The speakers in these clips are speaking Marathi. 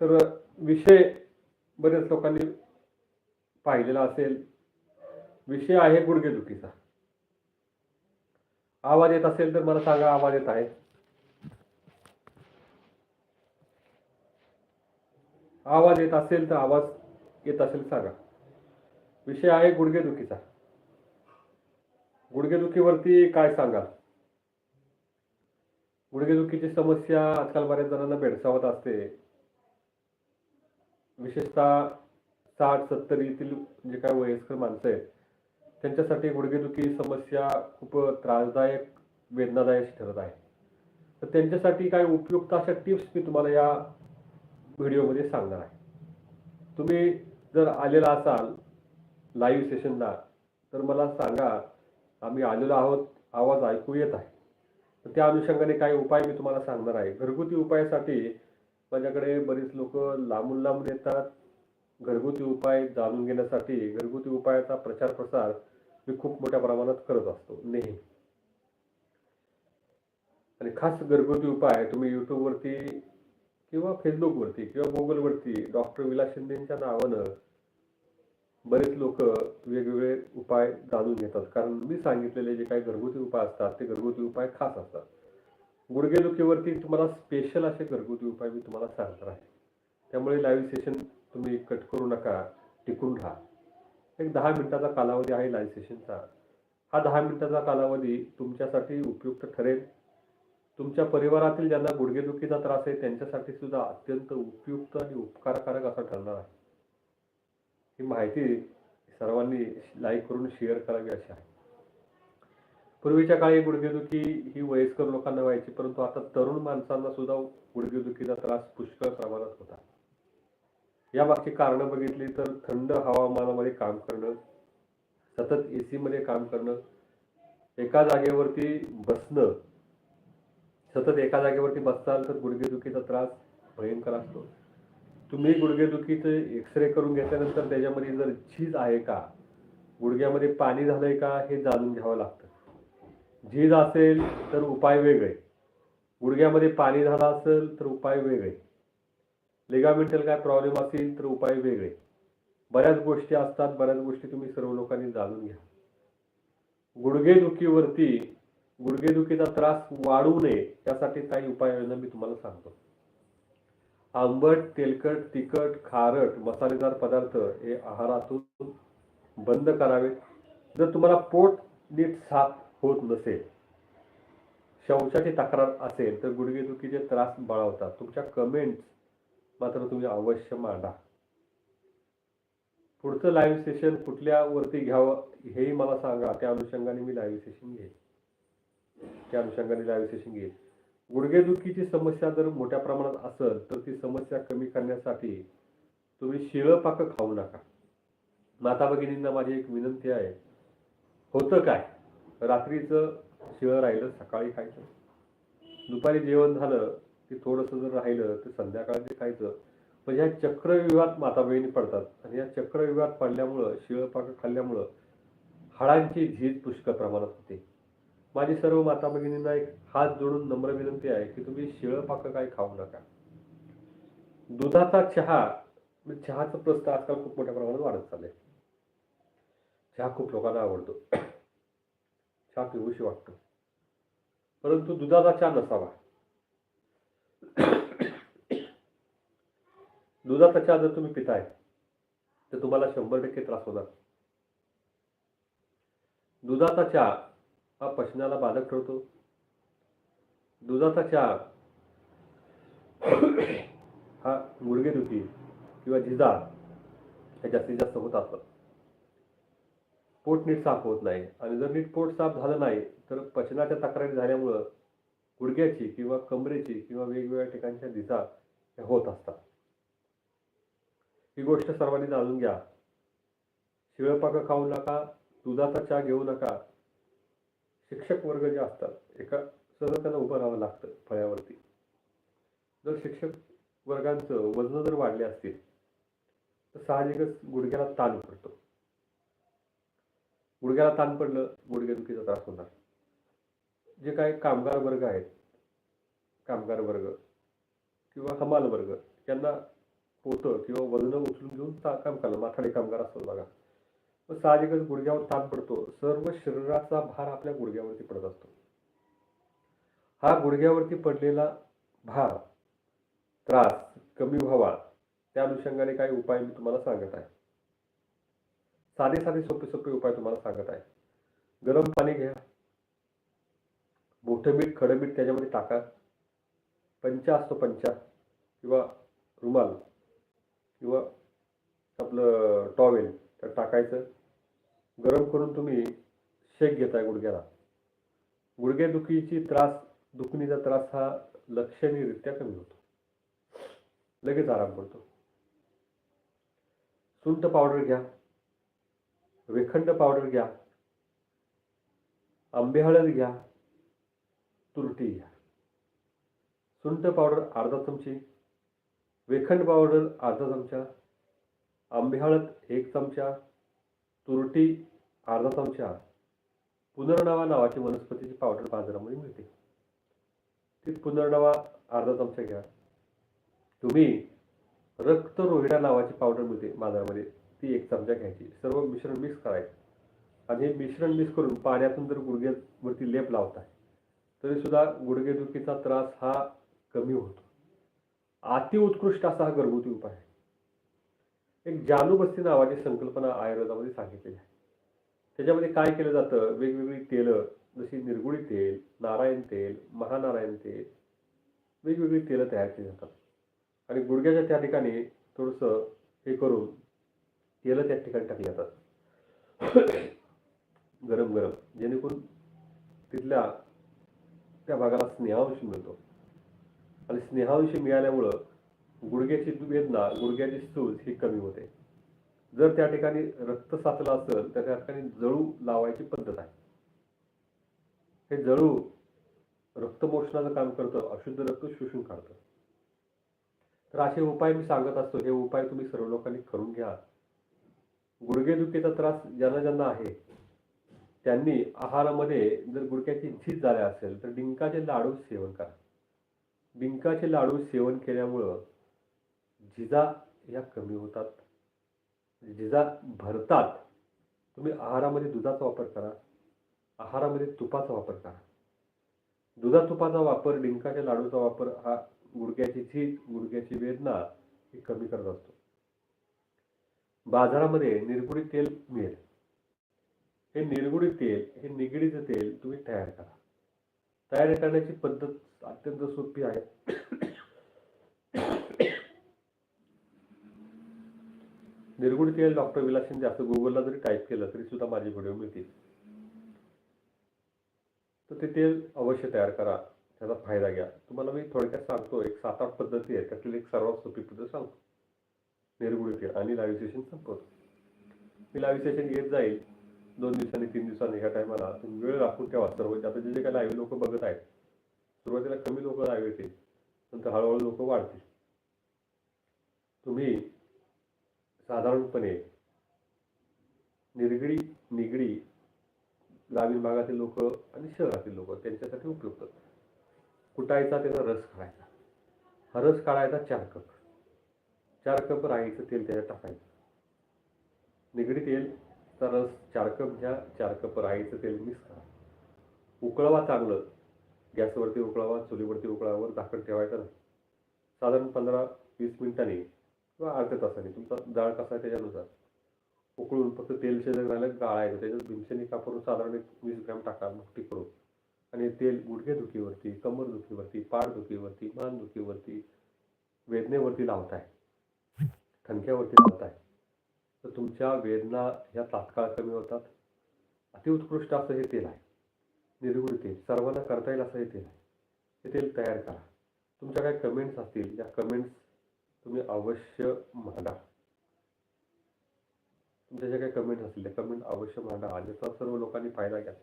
तर विषय बरेच लोकांनी पाहिलेला असेल. विषय आहे गुडघेदुखीचा आवाज येत असेल तर मला सांगा आवाज येत आहे. आवाज येत असेल तर आवाज येत असेल सांगा. विषय आहे गुडघेदुखीचा गुडघेदुखीवरती काय सांगाल? गुडघेदुखीची समस्या आजकाल बऱ्याच जणांना भेडसावत असते. विशेषतः साठ सत्तर येथील जे काय वयस्कर माणसं आहेत त्यांच्यासाठी गुडघेदुखी समस्या खूप त्रासदायक वेदनादायक ठरत आहे. तर त्यांच्यासाठी काय उपयुक्त अशा टिप्स मी तुम्हाला या व्हिडिओमध्ये सांगणार आहे. तुम्ही जर आलेला असाल लाईव्ह सेशनला तर मला सांगा आम्ही आलेलो आहोत आवाज ऐकू येत आहे. तर त्या अनुषंगाने काही उपाय मी तुम्हाला सांगणार आहे. घरगुती उपायासाठी माझ्याकडे बरीच लोक लांबून लांबून येतात. घरगुती उपाय जाणून घेण्यासाठी घरगुती उपायाचा प्रचार प्रसार मी खूप मोठ्या प्रमाणात करत असतो नेहमी. आणि खास घरगुती उपाय तुम्ही यूट्यूबवरती किंवा फेसबुकवरती किंवा गुगलवरती डॉक्टर विलास शिंदेच्या नावानं बरेच लोक वेगवेगळे उपाय जाणून घेतात. कारण मी सांगितलेले जे काही घरगुती उपाय असतात ते घरगुती उपाय खास असतात. गुडघेदुखीवरती तुम्हाला स्पेशल असे घरगुती उपाय मी तुम्हाला सांगणार आहे. त्यामुळे लाईव्ह सेशन तुम्ही कट करू नका टिकून राहा. एक दहा मिनिटाचा कालावधी आहे लाईव्ह सेशनचा हा दहा मिनिटाचा कालावधी तुमच्यासाठी उपयुक्त ठरेल. तुमच्या परिवारातील ज्यांना गुडघेदुखीचा त्रास आहे त्यांच्यासाठी सुद्धा अत्यंत उपयुक्त आणि उपकारकारक असा ठरणार आहे. ही माहिती सर्वांनी लाईक करून शेअर करावी अशी आहे. पूर्वीच्या काळी गुडघेदुखी ही वयस्कर लोकांना व्हायची परंतु आता तरुण माणसांना सुद्धा गुडघेदुखीचा त्रास पुष्कळ प्रमाणात होता या मागची कारणं बघितली तर थंड हवामानामध्ये काम करणं सतत ए मध्ये काम करणं एका जागेवरती बसणं सतत एका जागेवरती बसताल तर गुडघेदुखीचा त्रास भयंकर असतो. तुम्ही गुडघेदुखीचे एक्सरे करून घेतल्यानंतर त्याच्यामध्ये जर झीज आहे का गुडघ्यामध्ये पाणी झालंय का हे जाणून घ्यावं लागतं. झीज असेल तर उपाय वेगळे. गुडघ्यामध्ये पाणी झालं असेल तर उपाय वेगळे. लिगामेंटल काय प्रॉब्लेम असेल तर उपाय वेगळे. बऱ्याच गोष्टी असतात बऱ्याच गोष्टी तुम्ही सर्व लोकांनी जाणून घ्या. गुडघेदुखीवरती गुडघेदुखीचा त्रास वाढू नये त्यासाठी काही उपाययोजना मी तुम्हाला सांगतो. आंबट तेलकट तिखट खारट मसालेदार पदार्थ हे आहारातून बंद करावे जर तुम्हाला पोट नीट साफ होत नसेल. शौचाची तक्रार असेल तर गुडघेदुखीचे त्रास बळावतात तुमच्या कमेंट्स मात्र तुम्ही अवश्य मांडा. पुढचं लाईव्ह सेशन कुठल्या वरती घ्यावं हेही मला सांगा. त्या अनुषंगाने मी लाईव्ह सेशन घेईन. त्या अनुषंगाने लाईव्ह सेशन घेईन. गुडघेदुखीची समस्या जर मोठ्या प्रमाणात असेल तर ती समस्या कमी करण्यासाठी तुम्ही शिळं पाकं खाऊ नका. माता भगिनींना माझी एक विनंती आहे. होतं काय? रात्रीचं शिळं राहिलं सकाळी खायचं. दुपारी जेवण झालं ते थोडंसं जर राहिलं तर संध्याकाळचे खायचं. पण ह्या चक्रव्यूहात माता बहिणी पडतात. आणि या चक्रव्यूहात पडल्यामुळं शिळं पाकं खाल्ल्यामुळं हाडांची झीज पुष्कळ प्रमाणात होते. माझी सर्व माता भगिनींना एक हात जोडून नम्र विनंती आहे की तुम्ही शिळं पाक काय खाऊ नका. दुधाचा चहा म्हणजे चहाचं प्रस्त आजकाल खूप मोठ्या प्रमाणात वाढत चाललंय. चहा खूप लोकांना आवडतो. हा पिऊशी वाटतो. परंतु दुधाचा चहा नसावा. दुधाचा चहा जर तुम्ही पिताय तर तुम्हाला शंभर टक्के त्रास होणार. दुधाचा चहा हा पचनाला बाधक ठरतो. दुधाचा चहा हा गुडघेदुखी किंवा झिजा हे जास्तीत जास्त होत असतात पोट नीट साफ होत नाही. आणि जर नीट पोट साफ झालं नाही तर पचनाच्या तक्रारी झाल्यामुळं गुडघ्याची किंवा कमरेची किंवा वेगवेगळ्या ठिकाणच्या दिसा ह्या होत असतात. ही गोष्ट सर्वांनी जाणून घ्या. शिळपाकं खाऊ नका दुधाचा चहा घेऊ नका. शिक्षक वर्ग जे असतात एका सहज त्यांना उभं राहावं लागतं फळ्यावरती. जर शिक्षक वर्गांचं वजन जर वाढले असतील तर साहजिकच गुडघ्याला ताण पडतो गुडघ्याला ताण पडलं गुडघेदुखीचा त्रास होणार. जे काही कामगार वर्ग आहेत कामगार वर्ग किंवा हमाल वर्ग यांना पोतं किंवा वजनं उचलून घेऊन ता- काम करायला माथाडे कामगार असतात बघा. मग साहजिकच गुडघ्यावर ताण पडतो सर्व शरीराचा भार आपल्या गुडघ्यावरती पडत असतो. हा गुडघ्यावरती पडलेला भार त्रास कमी व्हावा त्या अनुषंगाने काही उपाय मी तुम्हाला सांगत आहे. साधे साधे सोपे सोपे उपाय तुम्हाला सांगत आहे. गरम पाणी घ्या. मोठं मीठ खडं मीठ त्याच्यामध्ये टाका. पंचा असतो पंचा किंवा रुमाल किंवा आपलं टॉवेल त्यात टाकायचं. गरम करून तुम्ही शेक घेताय गुडघ्याला. गुडघ्यादुखीची त्रास दुखणीचा त्रास हा लक्षणीयरित्या कमी होतो. लगेच आराम पडतो सुंट पावडर घ्या. वेखंड पावडर घ्या. आंबे हळद घ्या. तुरटी घ्या. सुंठ पावडर अर्धा चमची. वेखंड पावडर अर्धा चमचा. आंबे हळद एक चमचा. तुरटी अर्धा चमचा. पुनर्नवा नावाची वनस्पतीची पावडर बाजारामध्ये मिळते. ती पुनर्नवा अर्धा चमचा घ्या. तुम्ही रक्त रोहिडा नावाची पावडर मिळते बाजारामध्ये. ती एक चमचा घ्यायची. सर्व मिश्रण मिक्स करायचं. आणि हे मिश्रण मिक्स करून पाण्यातून जर गुडघ्यावरती लेप लावताय आहे तरीसुद्धा गुडघेदुखीचा त्रास हा कमी होतो. अतिउत्कृष्ट असा हा घरगुती उपाय आहे. एक जालूबस्ती नावाची संकल्पना आयुर्वेदामध्ये सांगितलेली आहे. त्याच्यामध्ये काय केलं जातं? वेगवेगळी तेलं जशी निर्गुळी तेल नारायण तेल महानारायण तेल वेगवेगळी तेलं तयार केली जातात. आणि गुडघ्याच्या त्या ठिकाणी थोडंसं हे करून तेलं त्या ठिकाणी टाकली जातात गरम गरम. जेणेकरून तिथल्या त्या भागाला स्नेहांश मिळतो. आणि स्नेहांश मिळाल्यामुळं गुडघ्याची वेदना गुडघ्याची सूज ही कमी होते. जर त्या ठिकाणी रक्त साचलं असेल तर त्या ठिकाणी जळू लावायची पद्धत आहे. हे जळू रक्तमोषणाचं काम करतं अशुद्ध रक्त शोषून काढतं. तर असे उपाय मी सांगत असतो. हे उपाय तुम्ही सर्व लोकांनी करून घ्या. गुडघेदुखीचा त्रास ज्यांना ज्यांना आहे त्यांनी आहारामध्ये जर गुडघ्याची झीज झाल्या असेल तर डिंकाचे लाडू सेवन करा. डिंकाचे लाडू सेवन केल्यामुळं झिजा या कमी होतात. झिजा भरतात. तुम्ही आहारामध्ये दुधाचा वापर करा. आहारामध्ये तुपाचा वापर करा. दुधा तुपाचा वापर डिंकाच्या लाडूचा वापर हा गुडघ्याची झीज गुडघ्याची वेदना ही कमी करत असतो. बाजारामध्ये निरगुडी तेल मिळेल. हे निरगुडी तेल हे निगडीचं तेल तुम्ही तयार करा. तयार करण्याची पद्धत अत्यंत सोपी आहे. निरगुडी तेल डॉक्टर विलास शिंदे असं गुगलला जरी टाईप केलं तरी सुद्धा माझे व्हिडिओ मिळतील. तर ते तेल अवश्य तयार करा त्याचा फायदा घ्या. तुम्हाला मी थोडक्यात सांगतो एक सात आठ पद्धती आहे त्यातील एक सर्वात सोपी पद्धत सांगतो. निरगुडी आणि लाईव्ह सेशन संपवतो. मी लाईव्ह सेशन येत जाईल. दोन दिवसांनी तीन दिवसांनी ह्या टायमाला तुम्ही वेळ राखून ठेवा. सर्व आता जे जे काही लाईव्ह लोक बघत आहेत सुरुवातीला कमी लोक लाईव्ह येतील नंतर हळूहळू लोक वाढतील. तुम्ही साधारणपणे निर्गडी निगडी ग्रामीण भागातील लोक आणि शहरातील लोक त्यांच्यासाठी उपयुक्त. कुटायचा त्याचा रस काढायचा. हा रस काढायचा चार कप. चार कप राईचं तेल त्याच्यात टाकायचं. निगडी तेलचा रस चार कप घ्या चार कप राईचं तेल मिक्स करा. उकळवा चांगलं. गॅसवरती उकळावा चुलीवरती उकळावर झाकण ठेवायचं नाही. साधारण पंधरा वीस मिनिटांनी किंवा अर्ध्या तासाने. तुमचा जाळ कसा आहे त्याच्यानुसार. उकळून फक्त तेल शिल्लक राहिलं गाळायचं त्याच्यात भीमसेनी कापून साधारण एक वीस ग्रॅम टाका मग करून. आणि तेल गुडघेदुखीवरती कमरदुखीवरती पाठदुखीवरती मानदुखीवरती वेदनेवरती लावताय. ठणक्यावरती आहे. तर तुमच्या वेदना ह्या तात्काळ कमी होतात. अतिउत्कृष्ट असं हे तेल आहे. निर्गुण तेल. सर्वांना करता येईल असं हे तेल आहे. हे तेल तयार करा. तुमच्या काही कमेंट्स असतील त्या कमेंट्स तुम्ही अवश्य मांडा तुमच्या ज्या काही कमेंट्स असतील त्या कमेंट अवश्य मांडा आणि सर्व लोकांनी फायदा घ्या.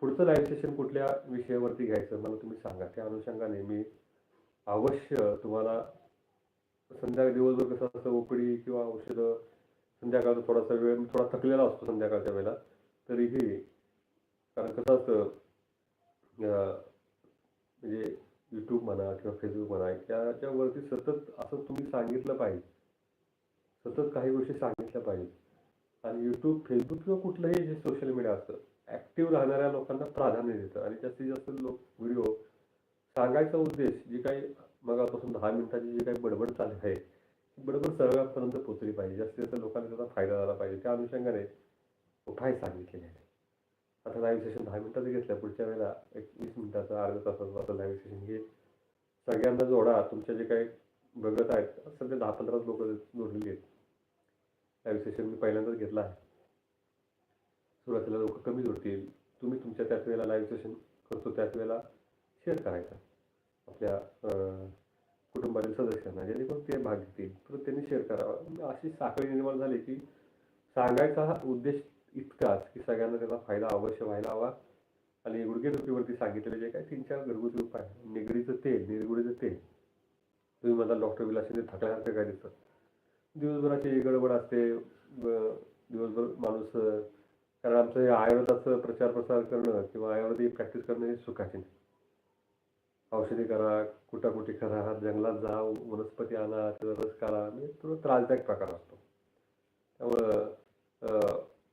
पुढचं लाईव्ह सेशन कुठल्या विषयावरती घ्यायचं मला तुम्ही सांगा. त्या अनुषंगाने मी अवश्य तुम्हाला संध्याकाळी दिवसभर कसं असतं ओपडी किंवा औषधं संध्याकाळचा थोडासा वेळ थोडा थकलेला असतो संध्याकाळच्या वेळेला तरीही कारण कसं असतं म्हणजे यूट्यूब म्हणा किंवा फेसबुक म्हणा याच्यावरती सतत असं तुम्ही सांगितलं पाहिजे. सतत काही गोष्टी सांगितल्या पाहिजेत. आणि यूट्यूब फेसबुक किंवा कुठलंही जे सोशल मीडिया असतं ॲक्टिव्ह राहणाऱ्या लोकांना प्राधान्य देतं. आणि जास्तीत जास्त लोक व्हिडिओ सांगायचा उद्देश जी काही मगापासून दहा मिनिटाची जी काही बडबड चालली आहे ती बडबड सर्वांपर्यंत पोचली पाहिजे. जास्तीत जास्त लोकांना त्याचा फायदा झाला पाहिजे. त्या अनुषंगाने उपाय सांगितलेले आहेत आता लाईव्ह सेशन दहा मिनिटाचं घेतलं पुढच्या वेळेला एक वीस मिनिटाचं अर्ध्या तासाचं असं लाईव्ह सेशन घे. सगळ्यांना जोडा. तुमच्या जे काही बघत आहेत सध्या दहा पंधराच लोक जोडलेली आहेत. लाईव्ह सेशन मी पहिल्यांदाच घेतला आहे. सुरुवातीला लोक कमी जोडतील. तुम्ही तुमच्या त्याच वेळेला लाईव्ह सेशन करतो त्याच वेळेला शेअर करायचा. आपल्या कुटुंबातील सदस्यांना जेणेकरून ते भाग घेतील. तर त्यांनी शेअर करावा. अशी साखळी निर्माण झाली की सांगायचा हा उद्देश इतकाच की सगळ्यांना त्याचा फायदा अवश्य व्हायला हवा. आणि गुडघेदुखीवरती सांगितलेले जे काही तीन चार घरगुती उपाय. निगडीचं तेल निरगुडीचं तेल. तुम्ही माझा डॉक्टर विलासने थकल्यासारखं काय दिसतं? दिवसभराची गडबड असते. दिवसभर माणूस कारण आमचं हे आयुर्वेदाचं प्रचार प्रसार करणं किंवा आयुर्वेदिक प्रॅक्टिस करणं हे सुखाचे नाही. औषधी करा कुटाकुटी करा जंगलात जा वनस्पती आणा त्याचा रस करा म्हणजे थोडं त्रासदायक प्रकार असतो. त्यामुळं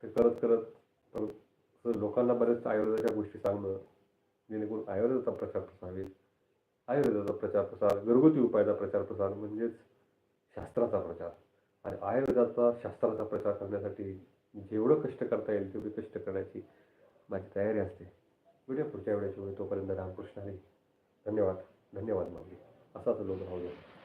ते करत करत असं लोकांना बरेच आयुर्वेदाच्या गोष्टी सांगणं जेणेकरून आयुर्वेदाचा प्रचार प्रसार होईल. आयुर्वेदाचा प्रचार प्रसार घरगुती उपायाचा प्रचार प्रसार म्हणजेच शास्त्राचा प्रचार. आणि आयुर्वेदाचा शास्त्राचा प्रचार करण्यासाठी जेवढं कष्ट करता येईल तेवढे कष्ट करण्याची माझी तयारी असते. व्हिडिओ पुढच्या वेळेस तोपर्यंत रामकृष्ण हरी. धन्यवाद. धन्यवाद माऊली. असाच लोक राहू द्या